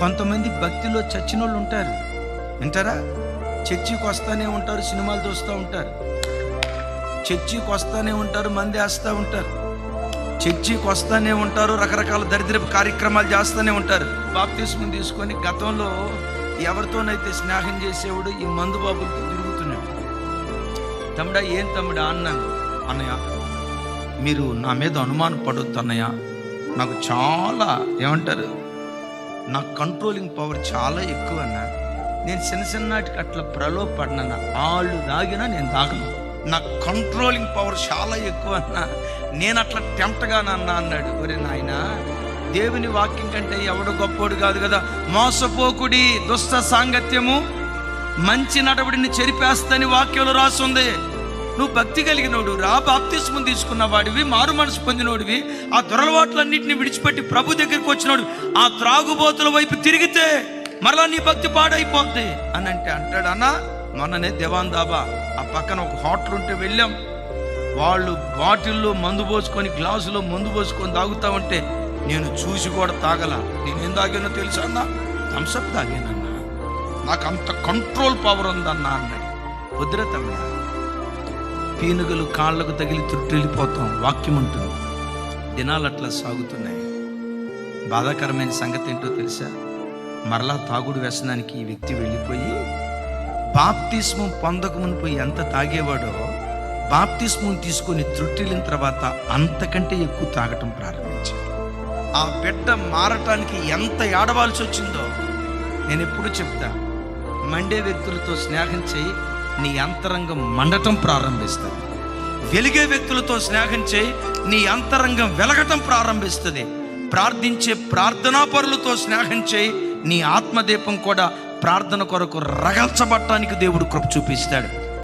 కొంతమంది భక్తిలో చచ్చిన వాళ్ళు ఉంటారు. వింటారా? చర్చికి వస్తూనే ఉంటారు సినిమాలు చూస్తూ ఉంటారు. చర్చికి వస్తూనే ఉంటారు మంది వేస్తూ ఉంటారు. చర్చికి వస్తూనే ఉంటారు రకరకాల దరిద్రపు కార్యక్రమాలు చేస్తూనే ఉంటారు. బాప్తిస్మం తీసుకొని గతంలో ఎవరితోనైతే స్నేహం చేసేవాడు ఈ మందు బాబులతో తిరుగుతున్నాడు. తమ్ముడా ఏం తమ్ముడా అన్నాను. అన్నయ్య మీరు నా మీద అనుమానం పడొద్దు అన్నయ్య నాకు చాలా ఏమంటారు? నా కంట్రోలింగ్ పవర్ చాలా ఎక్కువ అన్న. నేను చిన్న చిన్నటికి అట్లా ప్రలోభపడినా ఆళ్ళు దాగినా నేను దాగను. నా కంట్రోలింగ్ పవర్ చాలా ఎక్కువ అన్న. నేను అట్లా టెంప్ట్గానన్నా అన్నాడు. ఒరే నాయన దేవుని వాక్యం కంటే ఎవడు గొప్పోడు కాదు కదా. మోసపోకుడి దుష్ట సాంగత్యము మంచి నడవడిని చెరిపేస్తని వాక్యంలో రాసుంది. నువ్వు భక్తి కలిగినోడు రా బాప్తిస్మం తీసుకున్న వాడివి మారు మనసు పొందినోడివి ఆ దొరలవాట్లన్నింటినీ విడిచిపెట్టి ప్రభు దగ్గరికి వచ్చినోడు ఆ త్రాగుబోతుల వైపు తిరిగితే మరలా నీ భక్తి పాడైపోద్ది అని అంటే అంటాడు అన్న మొన్ననే దేవాన్ దాబా ఆ పక్కన ఒక హోటల్ ఉంటే వెళ్ళాం. వాళ్ళు బాటిల్లో మందు పోసుకొని గ్లాసులో మందు పోసుకొని తాగుతా ఉంటే నేను చూసి కూడా తాగల. నేనేం తాగానో తెలుసా అన్న? థమ్సప్ తాగానన్నా. నాకు అంత కంట్రోల్ పవర్ ఉందన్నా అన్నాడు. వద్దురా పీనుగలు కాళ్ళకు తగిలి తుట్టిల్లిపోతాం. వాక్యం ఉంటుంది దినాలు అట్లా సాగుతున్నాయి. బాధాకరమైన సంగతి ఏంటో తెలుసా? మరలా తాగుడు వ్యసనానికి ఈ వ్యక్తి వెళ్ళిపోయి బాప్తిస్మం పొందకమునిపోయి ఎంత తాగేవాడో బాప్తిస్మం తీసుకొని త్రుట్టిలిన తర్వాత అంతకంటే ఎక్కువ తాగటం ప్రారంభించాడు. ఆ బిడ్డ మారటానికి ఎంత ఏడవాల్సి వచ్చిందో నేను ఎప్పుడు చెప్తా. మండే వ్యక్తులతో స్నేహం చేయి నీ అంతరంగం మండటం ప్రారంభిస్తుంది. వెలిగే వ్యక్తులతో స్నేహం చేయి నీ అంతరంగం వెలగటం ప్రారంభిస్తుంది. ప్రార్థించే ప్రార్థనా పరులతో స్నేహం చేయి నీ ఆత్మదీపం కూడా ప్రార్థన కొరకు రగల్చబట్టానికి దేవుడు కృప చూపిస్తాడు.